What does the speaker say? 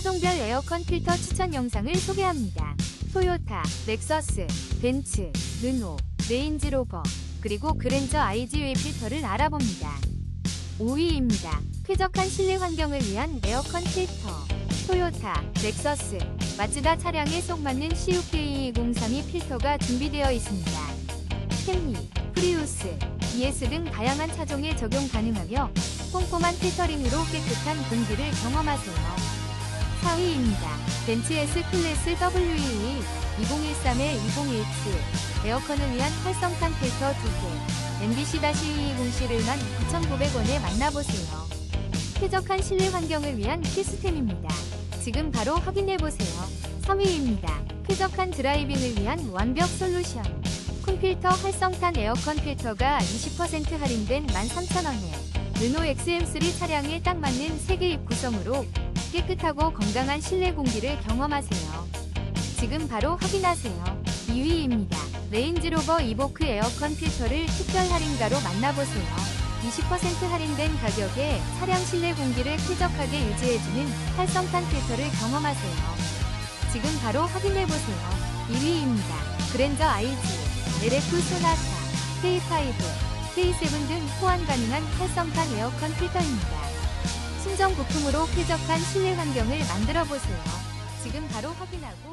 차종별 에어컨 필터 추천 영상을 소개합니다. 토요타, 렉서스, 벤츠, 르노, 레인지로버, 그리고 그랜저 IG의 필터를 알아봅니다. 5위입니다. 쾌적한 실내 환경을 위한 에어컨 필터. 토요타, 렉서스, 마츠다 차량에 쏙 맞는 CUK2032 필터가 준비되어 있습니다. 캠리, 프리우스, ES 등 다양한 차종에 적용 가능하며 꼼꼼한 필터링으로 깨끗한 공기를 경험하세요. 4위입니다. 벤츠 S 클래스 WEE 2013의 2017 에어컨을 위한 활성탄 필터 2개 MBC-220C를 19,900원에 만나보세요. 쾌적한 실내 환경을 위한 필수템입니다. 지금 바로 확인해보세요. 3위입니다. 쾌적한 드라이빙을 위한 완벽 솔루션. 콘필터 활성탄 에어컨 필터가 20% 할인된 13,000원에 르노 XM3 차량에 딱 맞는 3개 입 구성으로 깨끗하고 건강한 실내 공기를 경험하세요. 지금 바로 확인하세요. 2위입니다. 레인지로버 이보크 에어컨 필터를 특별 할인가로 만나보세요. 20% 할인된 가격에 차량 실내 공기를 쾌적하게 유지해주는 활성탄 필터를 경험하세요. 지금 바로 확인해보세요. 1위입니다. 그랜저 IG, LF 소나타, K5, K7 등 호환 가능한 활성탄 에어컨 필터입니다. 순정 부품으로 쾌적한 실내 환경을 만들어 보세요. 지금 바로 확인하고